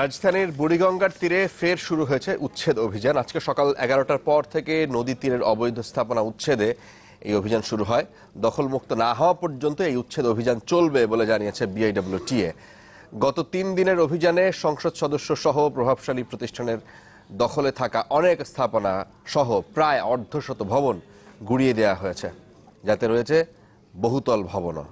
রাজধানীর বুড়িগঙ্গার তীরে ফের শুরু হয়েছে উচ্ছেদ অভিযান। আজকে সকাল এগারোটার পর থেকে নদী তীরের অবৈধ স্থাপনা উচ্ছেদে এই অভিযান শুরু হয়। দখলমুক্ত না হওয়া পর্যন্ত এই উচ্ছেদ অভিযান চলবে বলে জানিয়েছে বিআইডব্লিউটিএ গত তিন দিনের অভিযানে সংসদ সদস্য সহ প্রভাবশালী প্রতিষ্ঠানের দখলে থাকা অনেক স্থাপনা সহ প্রায় অর্ধশত ভবন গুড়িয়ে দেওয়া হয়েছে। যাতে রয়েছে বহুতল ভবনও।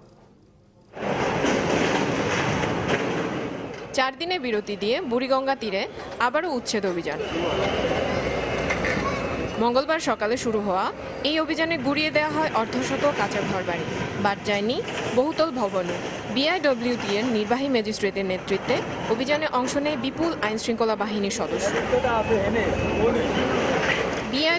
চার দিনে বিরতি দিয়ে বুড়িগঙ্গা তীরে আবারও উচ্ছেদ অভিযান। মঙ্গলবার সকালে শুরু হওয়া এই অভিযানে গুড়িয়ে দেওয়া হয় অর্ধশত কাঁচা ঘরবাড়ি। বাদ যায়নি বহুতল ভবনও। বিআইডব্লিউটি এর নির্বাহী ম্যাজিস্ট্রেটের নেতৃত্বে অভিযানে অংশ নেয় বিপুল আইনশৃঙ্খলা বাহিনীর সদস্য।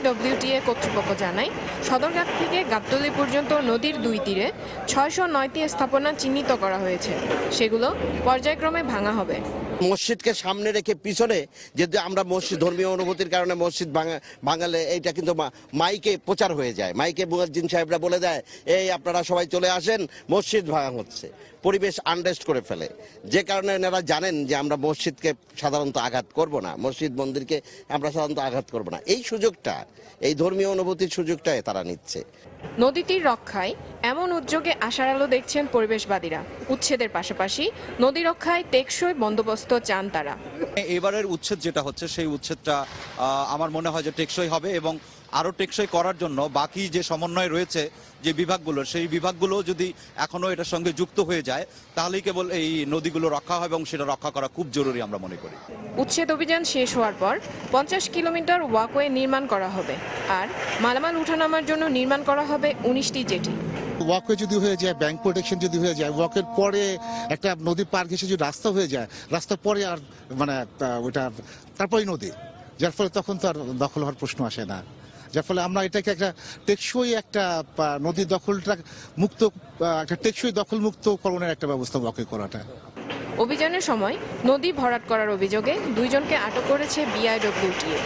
বিআইডব্লিউটিএ কর্তৃপক্ষ জানায় সদরঘাট থেকে গাবতলি পর্যন্ত নদীর দুই তীরে ছয়শো নয়টি স্থাপনা চিহ্নিত করা হয়েছে। সেগুলো পর্যায়ক্রমে ভাঙা হবে। মসজিদকে সামনে রেখে পিছনে যদি আমরা মসজিদ, ধর্মীয় অনুভূতির কারণে মসজিদ ভাঙা- ভাঙালে এইটা কিন্তু মাইকে প্রচার হয়ে যায়। মাইকে মুয়াজ্জিন সাহেবরা বলে দেয়, এই আপনারা সবাই চলে আসেন, মসজিদ ভাঙা হচ্ছে। পরিবেশ আনরেস্ট করে ফেলে। যে কারণে এনারা জানেন যে আমরা মসজিদকে সাধারণত আঘাত করব না, মসজিদ মন্দিরকে আমরা সাধারণত আঘাত করব না। এই সুযোগটা, এই ধর্মীয় অনুভূতির সুযোগটাই তারা নিচ্ছে। নদী তীর রক্ষায় এমন উদ্যোগে আশার আলো দেখছেন পরিবেশবাদীরা। উচ্ছেদের পাশাপাশি নদী রক্ষায় টেকসই বন্দোবস্ত চান তারা। এবারের উচ্ছেদ যেটা হচ্ছে, সেই উচ্ছেদটা আমার মনে হয় যে টেকসই হবে এবং আরও টেকসই করার জন্য বাকি যে সমন্বয় রয়েছে যে বিভাগগুলো, সেই বিভাগগুলো যদি এখনও এটার সঙ্গে যুক্ত হয়ে যায়, তাহলেই কেবল এই নদীগুলো রক্ষা হবে এবং সেটা রক্ষা করা খুব জরুরি আমরা মনে করি। উচ্ছেদ অভিযান শেষ হওয়ার পর পঞ্চাশ কিলোমিটার ওয়াকওয়ে নির্মাণ করা হবে। আর মালামাল উঠানামার জন্য নির্মাণ করা হবে উনিশটি জেটি। ওয়াকওয়ে যদি হয়ে যায় ব্যাংক প্রোটেকশন যদি হয়ে যায় ওয়াকের পরে একটা নদী পার ঘেসে যদি রাস্তা হয়ে যায়, রাস্তার পরে আর মানে ওইটা তারপরে নদী। যার ফলে তখন তো আর দখল হওয়ার প্রশ্ন আসে না। যার ফলে আমরা এটাকে একটা টেকসই একটা নদী দখলটা মুক্ত একটা টেকসই দখল মুক্ত করণের একটা ব্যবস্থা ওয়াকে করাটা। অভিযানের সময় নদী ভরাট করার অভিযোগে দুইজনকে আটক করেছে B I W T A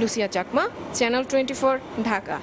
Lucia Chakma, channel twenty Dhaka.